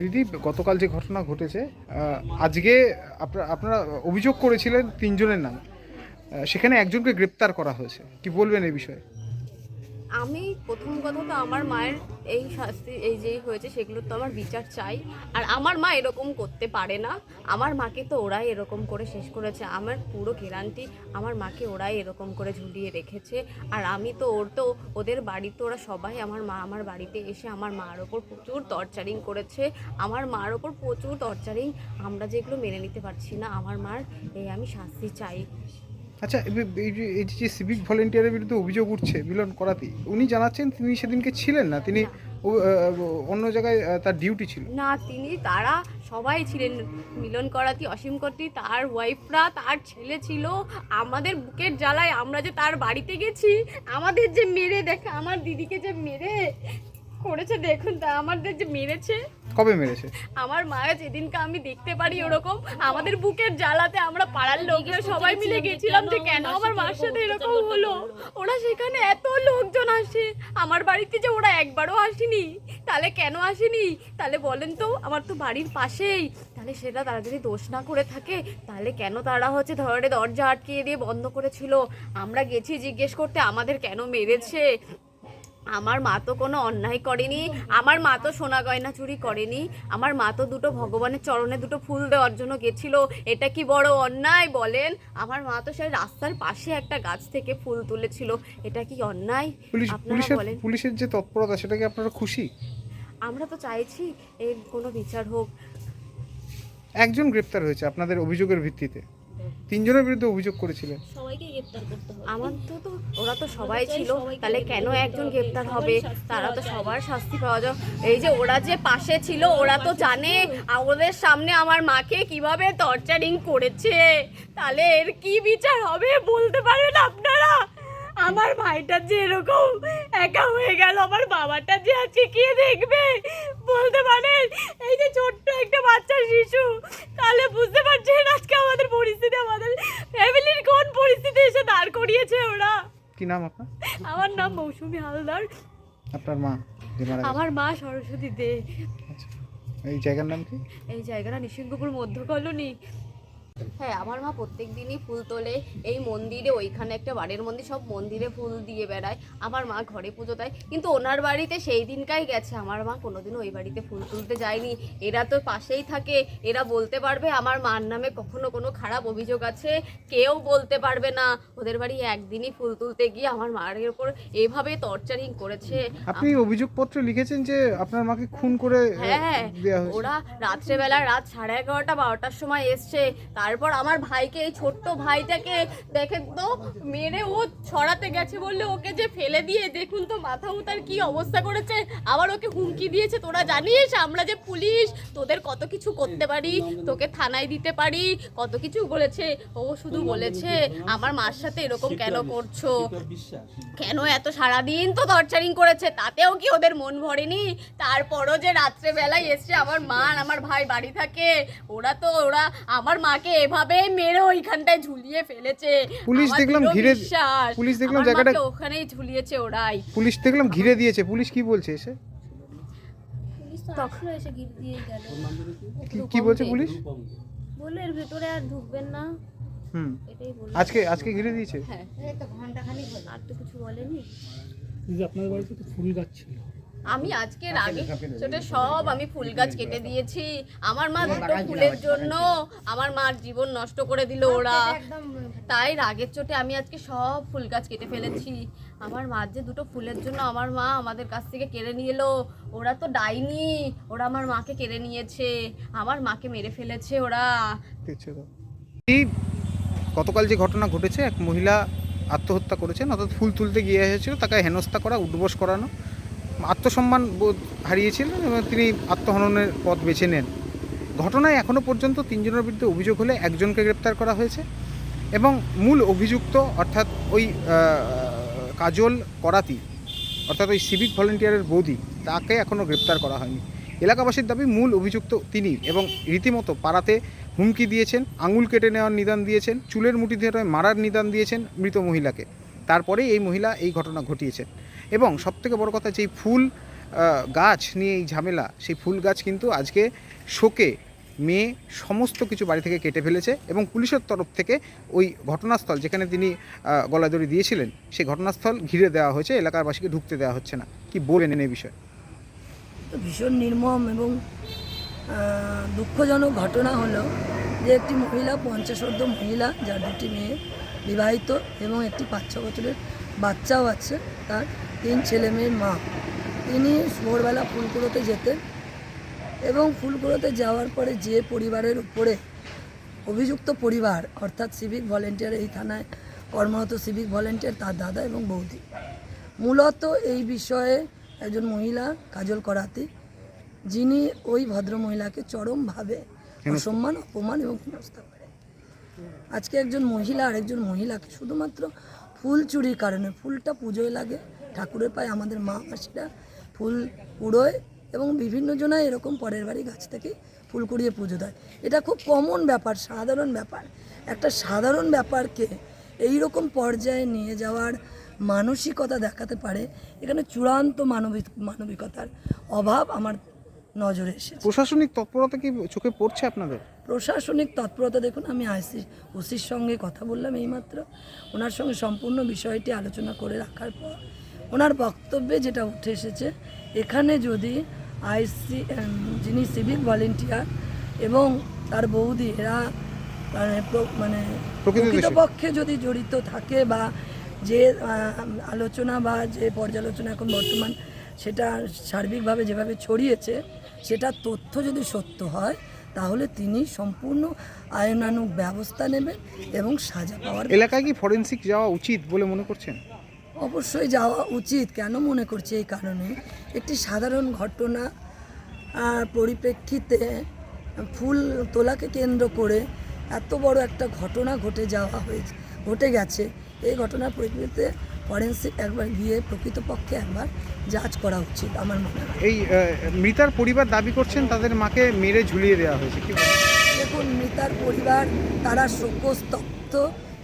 দিদি, গতকাল যে ঘটনা ঘটেছে আজকে আপনারা অভিযোগ করেছিলেন তিনজনের নাম। সেখানে একজনকে গ্রেপ্তার করা হয়েছে। কি বলবেন এই বিষয়ে? আমি প্রথম কথা তো আমার মায়ের এই শাস্তি, এই যেই হয়েছে সেগুলো তো আমার বিচার চাই। আর আমার মা এরকম করতে পারে না। আমার মাকে তো ওরাই এরকম করে শেষ করেছে। আমার পুরো গ্যারান্টি, আমার মাকে ওরাই এরকম করে ঝুলিয়ে রেখেছে। আর আমি তো ওর তো, ওদের বাড়িতে ওরা সবাই আমার মা, আমার বাড়িতে এসে আমার মার ওপর প্রচুর টর্চারিং করেছে। আমার মার ওপর প্রচুর টর্চারিং। আমরা যেগুলো মেনে নিতে পারছি না, আমার মার এই আমি শাস্তি চাই। আচ্ছা এই- যে সিভিক ভলেন্টিয়ারের বিরুদ্ধে অভিযোগ উঠছে মিলন করাতি, উনি জানাচ্ছেন তিনি সেদিনকে ছিলেন না, তিনি অন্য জায়গায় তার ডিউটি ছিল। না, তিনি, তারা সবাই ছিলেন মিলন করাতি, অসীম কর্তি, তার ওয়াইফরা তার ছেলে ছিল, আমাদের বুকের জ্বালায় আমরা যে তার বাড়িতে গেছি, আমাদের যে মেরে দেখে, আমার দিদিকে যে মেরে করেছে, দেখুন তা, আমাদের যে মেরেছে। কবে মেরেছে? আমার মায়ের যেদিনকে আমি দেখতে পারি ওরকম আমাদের বুকের জ্বালাতে আমরা পাড়ার লোকরা সবাই মিলে গেছিলাম যে কেন আমার মার সাথে এরকম হলো? ওরা সেখানে এত লোকজন আসে। আমার বাড়িতে যে ওরা একবারও আসেনি তাহলে কেন আসেনি? তাহলে বলেন তো আমার তো বাড়ির পাশেই। তাহলে সেটা তারা যদি দোষ না করে থাকে তাহলে কেন তারা হচ্ছে ধরে দরজা আটকিয়ে দিয়ে বন্ধ করেছিল? আমরা গেছি জিজ্ঞেস করতে আমাদের কেন মেরেছে? আমার মা তো কোনো অন্যায় করেনি আমার মা তো সোনা গয়না চুরি করেনি আমার মা তো দুটো ভগবানের চরণে দুটো ফুল দেওয়ার জন্য গেছিল এটা কি বড় অন্যায় বলেন? আমার মা তো সেই রাস্তার পাশে একটা গাছ থেকে ফুল তুলেছিল এটা কি অন্যায়? আপনারা বলেন। পুলিশের যে তৎপরতা সেটা কি আপনারা খুশি? আমরা তো চাইছি এর কোনো বিচার হোক। একজন গ্রেপ্তার হয়েছে আপনাদের অভিযোগের ভিত্তিতে। তিনজনের বিরুদ্ধে অভিযোগ করেছিলেন। সবাইকে গ্রেপ্তার করতে হবে। আমার তো তো ওরা তো সবাই ছিল। তাহলে কেন একজন গ্রেপ্তার হবে? তারা তো সবার শাস্তি পাওয়া যায় এই যে ওরা যে পাশে ছিল ওরা তো জানে। ওদের সামনে আমার মাকে কীভাবে টর্চারিং করেছে? তাহলে এর কি বিচার হবে বলতে পারেন আপনারা? আমার ভাইটা যে এরকম একা হয়ে গেল আমার বাবাটা যে আজকে কে দেখবে বলতে পারেন এই যে ছোট্ট একটা বাচ্চা শিশু তাহলে বুঝতে পারছেন আজকে আমাদের পরিস্থিতি আমাদের ফ্যামিলির কোন পরিস্থিতি এসে দাঁড় করিয়েছে ওরা কি নাম আপনার? আমার নাম মৌসুমি হালদার। আপনার মা যে মারা গেছে। আমার মা সরস্বতী দে। আচ্ছা। এই জায়গার নাম কি? এই জায়গাটা নিসিংহপুর মধ্য কলোনি হ্যাঁ আমার মা প্রত্যেক দিনই ফুল তোলে। এই মন্দিরে ওইখানে একটা বাড়ির মন্দির সব মন্দিরে ফুল দিয়ে বেড়ায়। আমার মা ঘরে পুজো দেয়। কিন্তু ওনার বাড়িতে সেই দিনকাই গেছে। আমার মা কোনোদিনও ওই বাড়িতে ফুল তুলতে যায়নি। এরা তো পাশেই থাকে। এরা বলতে পারবে আমার মার নামে কখনো কোনো খারাপ অভিযোগ আছে। কেউ বলতে পারবে না। ওদের বাড়ি একদিনই ফুল তুলতে গিয়ে আমার মায়ের ওপর এভাবে টর্চারিং করেছে। আপনি অভিযোগপত্র লিখেছেন যে আপনার মাকে খুন করে হ্যাঁ হয়েছে। ওরা রাত্রেবেলা রাত সাড়ে এগারোটা বারোটার সময় এসছে। তারপর আমার ভাইকে, এই ছোট্ট ভাইটাকে দেখে তো মেরে ও ছড়াতে গেছে বললে ওকে যে ফেলে দিয়ে, দেখুন তো মাথা উতার কি অবস্থা করেছে। আবার ওকে হুমকি দিয়েছে, তোরা জানিস? আমরা যে পুলিশ, তোদের কত কিছু করতে পারি, তোকে থানায় দিতে পারি, কত কিছু বলেছে। ও শুধু বলেছে, আমার মার সাথে এরকম কেন করছ? কেন এত সারাদিন তো টর্চারিং করেছে? তাতেও কি ওদের মন ভরেনি? তারপরও যে রাত্রে বেলায় এসছে আমার মা আর আমার ভাই বাড়ি থাকে, ওরা তো, ওরা আমার মাকে এভাবে মেরে ওইখানটায় ঝুলিয়ে ফেলেছে। পুলিশ দেখলাম ঘিরে- পুলিশ দেখলাম জায়গাটা- ওখানেই ঝুলিয়েছে ওরাই। পুলিশ দেখলাম ঘিরে দিয়েছে। পুলিশ কি বলছে এসে? কি- কি বলছে পুলিশ? বলল এর ভেতরে আর ঢুকবেন না। হুম। আজকে আজকে ঘিরে দিয়েছে? হ্যাঁ। আর তো কিছু বলেনি। দিদি আপনার বাড়িতে তো ফুল গাছ ছিল। আমি আজকে আগে ছোট সব আমি ফুল গাছ কেটে দিয়েছি। আমার মা দুটো ফুলের জন্য আমার মার জীবন নষ্ট করে দিল ওরা। তাই রাগের চোটে আমি আজকে সব ফুল গাছ কেটে ফেলেছি। আমার মার যে দুটো ফুলের জন্য আমার মা আমাদের কাছ থেকে কেড়ে নিয়ে এলো। ওরা তো ডাইনি ওরা আমার মাকে কেড়ে নিয়েছে। আমার মাকে মেরে ফেলেছে ওরা। গতকাল যে ঘটনা ঘটেছে এক মহিলা আত্মহত্যা করেছেন অর্থাৎ ফুল তুলতে গিয়ে এসেছিল তাকে হেনস্থা করা উদ্বোস করানো। আত্মসম্মান বোধ হারিয়েছিলেন এবং তিনি আত্মহননের পথ বেছে নেন। ঘটনায় এখনও পর্যন্ত তিনজনের বিরুদ্ধে অভিযোগ হলে একজনকে গ্রেপ্তার করা হয়েছে এবং মূল অভিযুক্ত, অর্থাৎ ওই কাজল করাতি, অর্থাৎ ওই সিভিক ভলেন্টিয়ারের বৌদি, তাকে এখনও গ্রেপ্তার করা হয়নি। এলাকাবাসীর দাবি, মূল অভিযুক্ত তিনি এবং রীতিমতো পাড়াতে হুমকি দিয়েছেন, আঙুল কেটে নেওয়ার নিদান দিয়েছেন, চুলের মুঠি ধরে মারার নিদান দিয়েছেন মৃত মহিলাকে। তারপরেই এই মহিলা এই ঘটনা ঘটিয়েছেন। এবং সবথেকে বড় কথা যে ফুল গাছ নিয়ে এই ঝামেলা সেই ফুল গাছ কিন্তু আজকে শোকে মেয়ে সমস্ত কিছু বাড়ি থেকে কেটে ফেলেছে এবং পুলিশের তরফ থেকে ওই ঘটনাস্থল যেখানে তিনি আহ, গলাদড়ি দিয়েছিলেন সেই ঘটনাস্থল ঘিরে দেওয়া হয়েছে এলাকারবাসীকে ঢুকতে দেওয়া হচ্ছে না। কি বলেন এই বিষয়ে? ভীষণ নির্মম এবং দুঃখজনক ঘটনা হলো যে একটি মহিলা পঞ্চাশোর্ধ মহিলা যার দুটি মেয়ে বিবাহিত এবং একটি পাঁচ ছ বছরের বাচ্চাও আছে তার তিন ছেলে মেয়ের মা। তিনি ভোরবেলা ফুলকুড়োতে যেতেন এবং ফুলকুড়োতে যাওয়ার পরে যে পরিবারের উপরে অভিযুক্ত পরিবার অর্থাৎ সিভিক ভলেন্টিয়ার এই থানায় কর্মরত সিভিক ভলেন্টিয়ার তার দাদা এবং বৌদি। মূলত এই বিষয়ে একজন মহিলা কাজল করাতি যিনি ওই ভদ্র মহিলাকে চরমভাবে অসম্মান অপমান এবং হেনস্থা করে। আজকে একজন মহিলা আর একজন মহিলাকে শুধুমাত্র ফুল চুরির কারণে ফুলটা পুজোয় লাগে ঠাকুরের পায়ে আমাদের মা মাসিরা ফুল কুড়োয় এবং বিভিন্ন জনায় এরকম পরের বাড়ি গাছ থেকে ফুল কুড়িয়ে পুজো দেয়। এটা খুব কমন ব্যাপার সাধারণ ব্যাপার। একটা সাধারণ ব্যাপারকে এই রকম পর্যায়ে নিয়ে যাওয়ার মানসিকতা দেখাতে পারে এখানে চূড়ান্ত মানবিক মানবিকতার অভাব আমার নজরে এসেছে। প্রশাসনিক তৎপরতা কি চোখে পড়ছে আপনাদের? প্রশাসনিক তৎপরতা দেখুন আমি আইসি ওসির সঙ্গে কথা বললাম এইমাত্র। ওনার সঙ্গে সম্পূর্ণ বিষয়টি আলোচনা করে রাখার পর ওনার বক্তব্যে যেটা উঠে এসেছে এখানে যদি আইসি যিনি সিভিক ভলেন্টিয়ার এবং তার বৌদি এরা মানে মানে। প্রকৃতপক্ষে যদি জড়িত থাকে বা যে আলোচনা বা যে পর্যালোচনা এখন বর্তমান সেটা সার্বিকভাবে যেভাবে ছড়িয়েছে সেটা তথ্য যদি সত্য হয় তাহলে তিনি সম্পূর্ণ আইনানুগ ব্যবস্থা নেবেন এবং সাজা পাওয়ার এলাকায় কি ফরেন্সিক যাওয়া উচিত বলে মনে করছেন অবশ্যই যাওয়া উচিত। কেন মনে করছি এই কারণে? একটি সাধারণ ঘটনা পরিপ্রেক্ষিতে ফুল তোলাকে কেন্দ্র করে এত বড় একটা ঘটনা ঘটে যাওয়া হয়েছে ঘটে গেছে। এই ঘটনার পরিপ্রেক্ষিতে ফরেন্সিক একবার গিয়ে প্রকৃতপক্ষে একবার যাচ করা উচিত আমার মনে হয়। এই মৃতার পরিবার দাবি করছেন তাদের মাকে মেরে ঝুলিয়ে দেওয়া হয়েছে কি দেখুন মৃতার পরিবার তারা শোকস্তব্ধ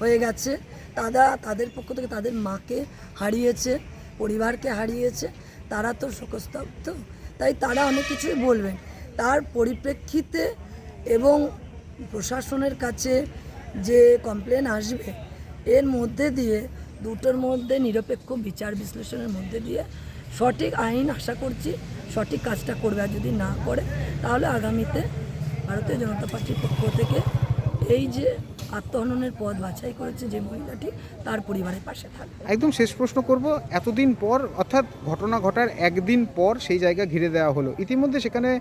হয়ে গেছে। তারা তাদের পক্ষ থেকে তাদের মাকে হারিয়েছে, পরিবারকে হারিয়েছে, তারা তো শোকস্তব্ধ। তাই তারা অনেক কিছুই বলবেন। তার পরিপ্রেক্ষিতে এবং প্রশাসনের কাছে যে কমপ্লেন আসবে, এর মধ্যে দিয়ে, দুটোর মধ্যে নিরপেক্ষ বিচার বিশ্লেষণের মধ্যে দিয়ে সঠিক আইন আশা করছি সঠিক কাজটা করবে। আর যদি না করে, তাহলে আগামীতে ভারতীয় জনতা পার্টির পক্ষ থেকে এই যে আত্মহননের পথ বাছাই করেছে যে মহিলাটি, তার পরিবারের পাশে থাকবে। একদম শেষ প্রশ্ন করব। এতদিন পর, অর্থাৎ ঘটনা ঘটার একদিন পর সেই জায়গা ঘিরে দেওয়া হলো। ইতিমধ্যে সেখানে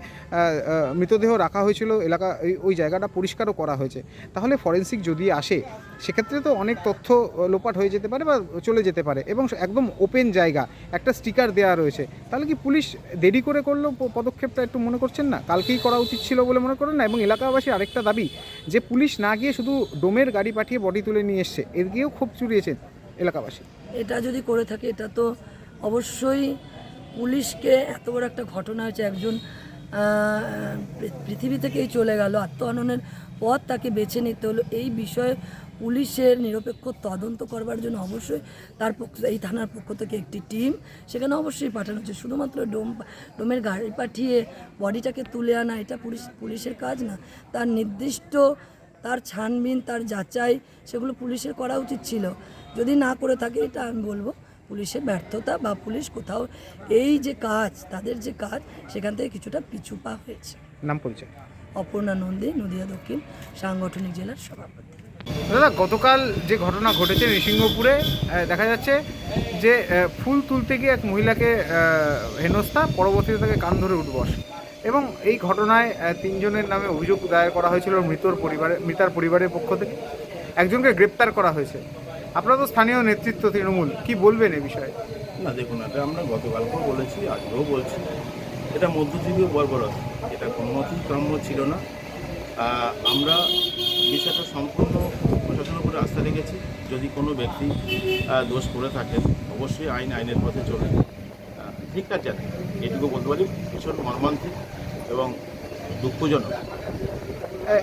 মৃতদেহ রাখা হয়েছিল, এলাকা ওই- জায়গাটা পরিষ্কারও করা হয়েছে। তাহলে ফরেন্সিক যদি আসে, সেক্ষেত্রে তো অনেক তথ্য লোপাট হয়ে যেতে পারে বা চলে যেতে পারে এবং একদম ওপেন জায়গা, একটা স্টিকার দেওয়া রয়েছে। তাহলে কি পুলিশ দেরি করে করল? প- পদক্ষেপটা একটু মনে করছেন না? কালকেই করা উচিত ছিল বলে মনে করেন না? এবং এলাকাবাসীর আরেকটা দাবি, যে পুলিশ না গিয়ে শুধু ডোমের গাড়ি পাঠিয়ে বডি তুলে নিয়ে এসছে। গিয়েও ক্ষোভ চুরিয়েছেন এলাকাবাসী। এটা যদি করে থাকে, এটা তো অবশ্যই পুলিশকে এত বড় একটা ঘটনা হয়েছে, একজন পৃথিবী থেকেই চলে গেল, আত্মহননের পথ তাকে বেছে নিতে হলো। এই বিষয়ে পুলিশের নিরপেক্ষ তদন্ত করবার জন্য অবশ্যই তার পক্ষ, এই থানার পক্ষ থেকে একটি টিম সেখানে অবশ্যই পাঠানো হচ্ছে। শুধুমাত্র ডোম, ডোমের গাড়ি পাঠিয়ে বডিটাকে তুলে আনা, এটা পুলিশ, পুলিশের কাজ না। তার নির্দিষ্ট তার ছানবিন তার যাচাই সেগুলো পুলিশের করা উচিত ছিল। যদি না করে থাকে এটা আমি বলব পুলিশের ব্যর্থতা বা পুলিশ কোথাও এই যে কাজ তাদের যে কাজ সেখান থেকে কিছুটা পিছু পা হয়েছে। নাম পরিচয়? অপর্ণা নন্দী নদিয়া দক্ষিণ সাংগঠনিক জেলার সভাপতি। দাদা গতকাল যে ঘটনা ঘটেছে নৃসিংহপুরে দেখা যাচ্ছে যে ফুল তুলতে গিয়ে এক মহিলাকে হেনস্থা পরবর্তীতে তাকে কান ধরে উঠবস। এবং এই ঘটনায় তিনজনের নামে অভিযোগ দায়ের করা হয়েছিল মৃতর পরিবারে, মৃতার পরিবারের পক্ষ থেকে। একজনকে গ্রেপ্তার করা হয়েছে। আপনারা তো স্থানীয় নেতৃত্ব তৃণমূল, কি বলবেন এ বিষয়ে? না, দেখুন, এটা আমরা গতকালকেও বলেছি, আজকেও বলছি। এটা মধ্যযুগীয় বর্বরতা। এটা কোনো মতেই কাম্য ছিল না। আমরা বিষয়টা সম্পূর্ণ প্রশাসনের উপরে আস্থা রেখেছি। যদি কোনো ব্যক্তি দোষ করে থাকেন, অবশ্যই আইন, আইনের পথে চলে ঠিক আছে, এটুকু বলতে পারি, ভীষণ মর্মান্তিক। এবং দুঃখজনক।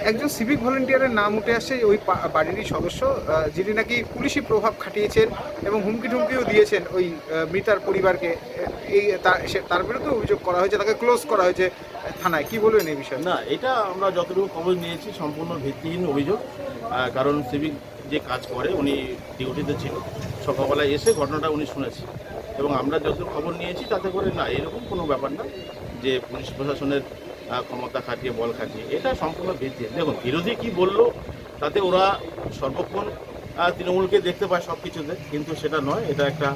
একজন সিভিক ভলেন্টিয়ারের নাম উঠে আসছে ওই বাড়িরই সদস্য যিনি নাকি পুলিশি প্রভাব খাটিয়েছেন এবং হুমকি টুমকিও দিয়েছেন ওই মৃতার পরিবারকে। এই তার বিরুদ্ধে অভিযোগ করা হয়েছে তাকে ক্লোজ করা হয়েছে থানায়। কি বলবেন এই বিষয়ে? না এটা আমরা যতটুকু খবর নিয়েছি সম্পূর্ণ ভিত্তিহীন অভিযোগ কারণ সিভিক যে কাজ করে উনি ডিউটিতে ছিল। সকালবেলায় এসে ঘটনাটা উনি শুনেছে এবং আমরা যত খবর নিয়েছি তাতে করে না এরকম কোনো ব্যাপার না। যে পুলিশ প্রশাসনের ক্ষমতা খাটিয়ে, বল খাটিয়ে, এটা সম্পূর্ণ ভিত্তিহীন। দেখুন, বিরোধী কি বলল, তাতে ওরা সর্বক্ষণ তৃণমূলকে দেখতে পায় সব কিছুতে, কিন্তু সেটা নয়, এটা একটা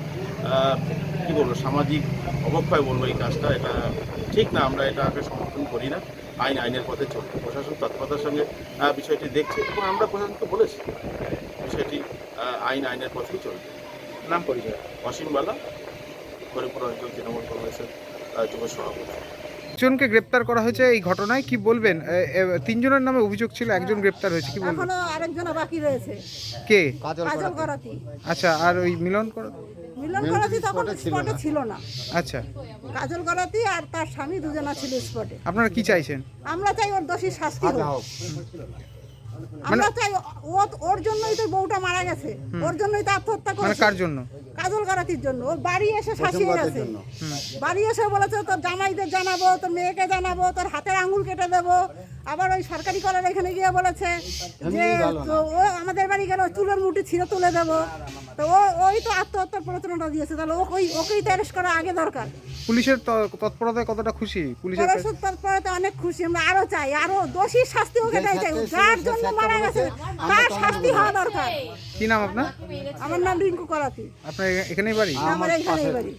কি বলব, সামাজিক অবক্ষয় বলব এই কাজটা, এটা ঠিক না, আমরা এটাকে সমর্থন করি না, আইন, আইনের পথে চলবে। প্রশাসন তৎপরতার সঙ্গে বিষয়টি দেখছে, এবং আমরা প্রশাসনকে বলেছি, বিষয়টি আইন, আইনের পথেই চলবে। নাম পরিচয়? অসীম বালা, হরিপুর অঞ্চল তৃণমূল কংগ্রেসের যুব সভাপতি একজনকে গ্রেপ্তার করা হয়েছে এই ঘটনায় কি বলবেন? তিনজনের নামে অভিযোগ ছিল একজন গ্রেপ্তার হয়েছে কি বলবেন? এখনও আরেকজন বাকি রয়েছে। কে? কাজল করাতি। আচ্ছা আর ওই মিলন কর মিলন করাতি তখন স্পটে ছিল না। আচ্ছা। কাজল করাতি আর তার স্বামী দুজনা ছিল স্পটে আপনারা কি চাইছেন? আমরা চাই ওর দোষী শাস্তি হোক। আমরা চাই ও ওর জন্যই তো বউটা মারা গেছে। ওর জন্যই তো আত্মহত্যা মানে করেছে। কার জন্য? কাজল করাতির জন্য। ওর বাড়ি এসে শাসিয়ে গেছে। বাড়ি এসে বলেছে তোর জামাইদের জানাব তোর মেয়েকে জানাব তোর হাতের আঙুল কেটে দেবো। আবার ওই সরকারি কলের এখানে গিয়ে বলেছে যে তো ও আমাদের বাড়ি গেলে চুলের মুঠি ছিঁড়ে তুলে দেবো। তো ও ওই তো আত্মহত্যার প্রচলনটা দিয়েছে। তাহলে ও ওই ওকেই তো অ্যারেস্ট করা আগে দরকার। পুলিশের ত- তৎপরতায় কতটা খুশি? পুলিশের তৎপরতা অনেক খুশি। আমরা আরও চাই আরও দোষীর শাস্তি ওকে দেয় চাই যার জন্য মারা গেছে তার শাস্তি হওয়া দরকার। কি নাম আপনার? আমার নাম রিঙ্কু করাতি। আপনার এখানেই বাড়ি? আমার এখানেই বাড়ি।